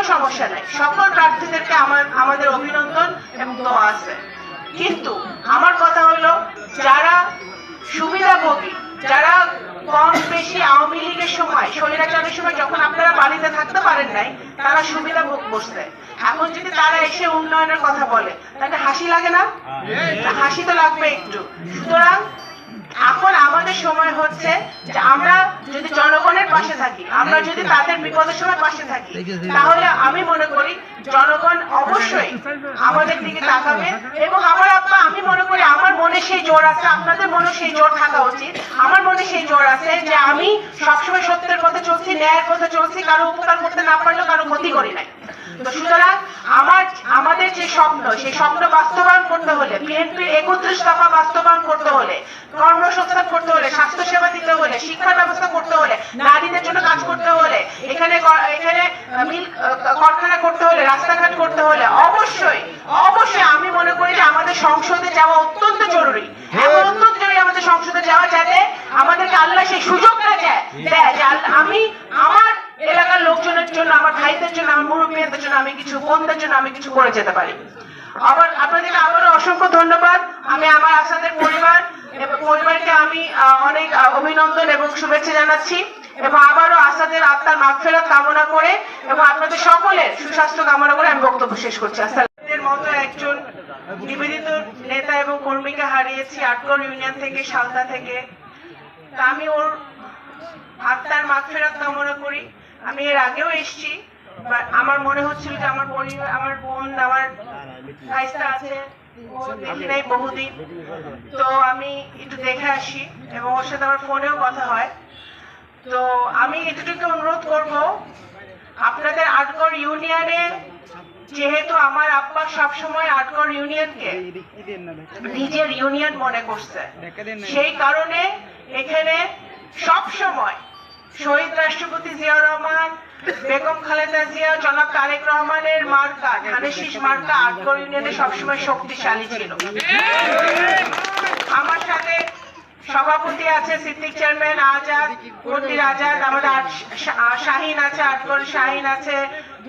কোনো সমস্যা নাই। সকল প্রার্থীদেরকে আমার আমাদের অভিনন্দন এবং দোয়া আছে। কিন্তু আমার কথা হলো যারা সুবিধাভোগী যারা কম বেশি আওয়ামী লীগের সময় স্বৈরাচারের সময় যখন আপনারা বাড়িতে থাকতে পারেন নাই তারা সুবিধা ভোগ বসছে এখন যদি তারা এসে উন্নয়নের কথা বলে তাহলে হাসি লাগে না? হাসি তো লাগবে একটু। সুতরাং এখন আমাদের সময় হচ্ছে যে আমরা যদি জনগণের পাশে থাকি, আমরা যদি তাদের বিপদের সময় পাশে থাকি, তাহলে আমি মনে করি জনগণ অবশ্যই আমাদের দিকে তাকাবে এবং আমার আব্বা, আমি মনে করি আমার মনে সেই জোর আছে, আপনাদের মনে সেই জোর থাকা উচিত। আমার মনে সেই জোর আছে যে আমি সবসময় সত্যের পথে চলছি, ন্যায়ের পথে চলছি, কারও উপকার করতে না পারলেও কারও ক্ষতি করি নাই। সুতরাং আমার, আমাদের যে স্বপ্ন, সেই স্বপ্ন বাস্তবায়ন করতে হলে, বিএনপির একত্রিশ দফা বাস্তবায়ন করতে হলে কর্মসংস্থান করতে হলে স্বাস্থ্য সেবা দিতে হলে শিক্ষার ব্যবস্থা করতে হলে নারীদের জন্য কাজ করতে হলে এখানে এখানে মিল কারখানা করতে হলে রাস্তাঘাট করতে হলে অবশ্যই অবশ্যই আমি মনে করি যে আমাদের সংসদে যাওয়া অত্যন্ত জরুরি। এমন অত্যন্ত জরুরি আমাদের সংসদে যাওয়া যাতে আমাদেরকে আল্লাহ সেই সুযোগটা দেয় আমি আমার এলাকার লোকজনের জন্য আমার ভাইদের জন্য আমার মুরব্বীদের জন্য আমি কিছু বোনদের জন্য আমি কিছু করে যেতে পারি। আবার আপনাদেরকে আবারও অসংখ্য ধন্যবাদ। আমি আমার আসাদের পরিবার এবং পরিবারকে আমি অনেক অভিনন্দন এবং শুভেচ্ছা জানাচ্ছি এবং আবারও আসাদের আত্মার মাগফেরত কামনা করে এবং আপনাদের সকলের সুস্বাস্থ্য কামনা করে আমি বক্তব্য শেষ করছি। আসসালামের মতো একজন নিবেদিত নেতা এবং কর্মীকে হারিয়েছি আটকর ইউনিয়ন থেকে, সালদা থেকে। তা আমি ওর আত্মার মাগফেরত কামনা করি। আমি এর আগেও এসেছি। আমার মনে হচ্ছিল যে আমার পরিবার আমার বোন আমার ভাইস্তা আছে নাই বহুদিন। তো আমি একটু দেখে আসি এবং ওর সাথে আমার ফোনেও কথা হয়। তো আমি এটুকু অনুরোধ করব আপনাদের আটগড় ইউনিয়নে যেহেতু আমার আব্বা সবসময় আটগড় ইউনিয়নকে নিজের ইউনিয়ন মনে করছে সেই কারণে এখানে সব সময় শহীদ রাষ্ট্রপতি জিয়াউর রহমান, বেগম খালেদা জিয়া, জনাব তারেক রহমানের মার্কা ধানের শীষ মার্কা আটগড় ইউনিয়নে সবসময় শক্তিশালী ছিল। আমার সাথে সভাপতি আছে সিদ্দিক চেয়ারম্যান আজাদ মন্দির আজাদ, আমাদের শাহিন আছে আটগড় শাহিন আছে,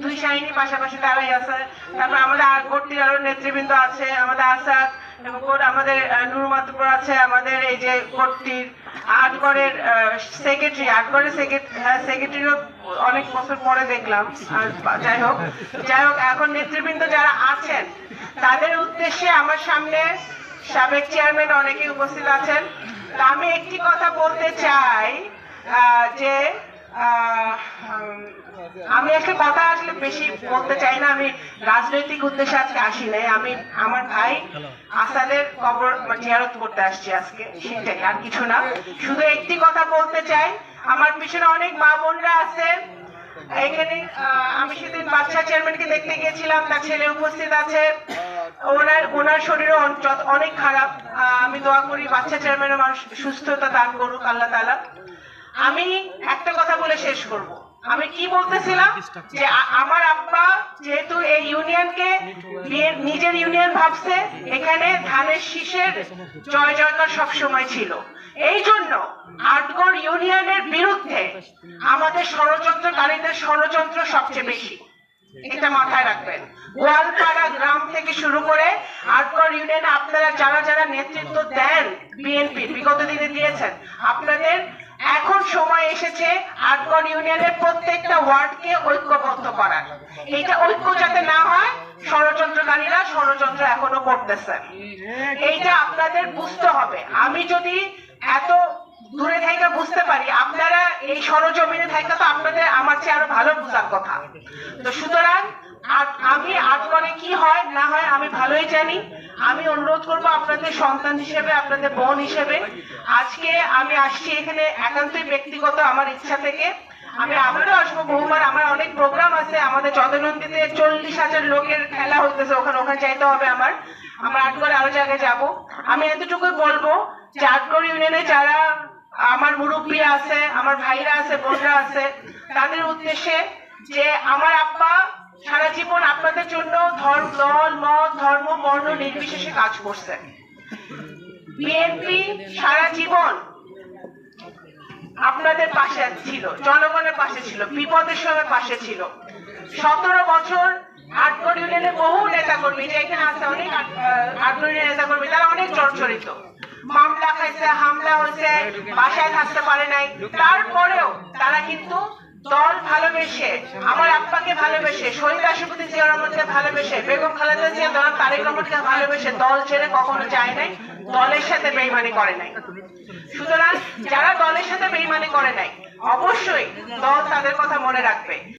দুই শাহিনী পাশাপাশি দাঁড়াই আছে। তারপর আমাদের আর আরও নেতৃবৃন্দ আছে, আমাদের আসাদ আছে, আমাদের এই যে সেক্রেটারি আটগড়ের সেক্রেটারিও অনেক বছর পরে দেখলাম যাই হোক। যাই হোক, এখন নেতৃবৃন্দ যারা আছেন, তাদের উদ্দেশ্যে আমার সামনে সাবেক চেয়ারম্যান অনেকেই উপস্থিত আছেন। আমি একটি কথা বলতে চাই যে আমি একটা কথা আসলে বেশি বলতে চাই না। আমি রাজনৈতিক উদ্দেশ্যে আজকে আসি নাই। আমি আমার ভাই আসাদের কবর জিয়ারত করতে আসছি আজকে সেটাই আর কিছু না। শুধু একটি কথা বলতে চাই আমার পিছনে অনেক মা বোনরা আছে। এখানে আমি সেদিন বাচ্চা চেয়ারম্যানকে দেখতে গিয়েছিলাম তার ছেলে উপস্থিত আছে। ওনার ওনার শরীরও অন- অনেক খারাপ। আহ, আমি দোয়া করি বাচ্চা চেয়ারম্যানের মানুষ সুস্থতা দান করুক আল্লাহ তালা আমি একটা কথা বলে শেষ করব। আমি কি বলতেছিলাম? যে আমার আব্বা যেহেতু এই ইউনিয়নকে নিজের ইউনিয়ন ভাবছে, এখানে ধানের শীষের জয় জয়কার সব সময় ছিল। এই জন্য আটগড় ইউনিয়নের বিরুদ্ধে আমাদের ষড়যন্ত্রকারীদের ষড়যন্ত্র সবচেয়ে বেশি। এটা মাথায় রাখবেন। গোয়ালপাড়া গ্রাম থেকে শুরু করে আটগড় ইউনিয়নে আপনারা যারা যারা নেতৃত্ব দেন, বিএনপি, বিগত দিনে দিয়েছেন, আপনাদের এখন সময় এসেছে আটগড় ইউনিয়নের প্রত্যেকটা ওয়ার্ডকে ঐক্যবদ্ধ করার। এইটা ঐক্য যাতে না হয়, ষড়যন্ত্রকারীরা ষড়যন্ত্র এখনও করতেছে। এইটা আপনাদের বুঝতে হবে। আমি যদি এত দূরে থেকে বুঝতে পারি, আপনারা এই সরজমিনে থেকে তো আপনাদের আমার চেয়ে আরও ভালো বুঝার কথা। তো সুতরাং আট- আমি আটগড়ে কি হয়, না হয় আমি ভালোই জানি। আমি অনুরোধ করব আপনাদের সন্তান হিসেবে, আপনাদের বোন হিসেবে। আজকে আমি আসছি এখানে একান্তই ব্যক্তিগত আমার ইচ্ছা থেকে। আমি আবারও আসব বহুবার। আমার অনেক প্রোগ্রাম আছে। আমাদের চন্দ্রনন্দীতে চল্লিশ হাজার লোকের খেলা হইতেছে ওখানে ওখানে যাইতে হবে আমার। আমরা আটগড়ে আরও জায়গায় যাব। আমি এতটুকুই বলব যে আটগড় ইউনিয়নে যারা আমার মুরব্বী আছে, আমার ভাইরা আছে, বোনরা আছে, তাদের উদ্দেশ্যে যে আমার আব্বা সারা জীবন আপনাদের জন্য ধর্ম, দল, মত, ধর্ম, বর্ণ নির্বিশেষে কাজ করছে। বিএনপি সারা জীবন আপনাদের পাশে ছিল, জনগণের পাশে ছিল, বিপদের সময় পাশে ছিল। সতেরো বছর আটকর ইউনিয়নের বহু নেতা কর্মী যে এখানে আছে অনেক আটকর ইউনিয়নের নেতা কর্মী তারা অনেক জর্জরিত মামলা খাইছে, হামলা হয়েছে বাসায় থাকতে পারে নাই। তারপরেও তারা কিন্তু দল ভালোবেসে, আমার আব্বাকে ভালোবেসে, শহীদ রাষ্ট্রপতি জিয়া রহমানকে ভালোবেসে, বেগম খালেদা জিয়া দল তারেক রহমানকে ভালোবেসে দল ছেড়ে কখনো যায় নাই, দলের সাথে বেইমানি করে নাই। সুতরাং যারা দলের সাথে বেইমানি করে নাই, অবশ্যই দল তাদের কথা মনে রাখবে।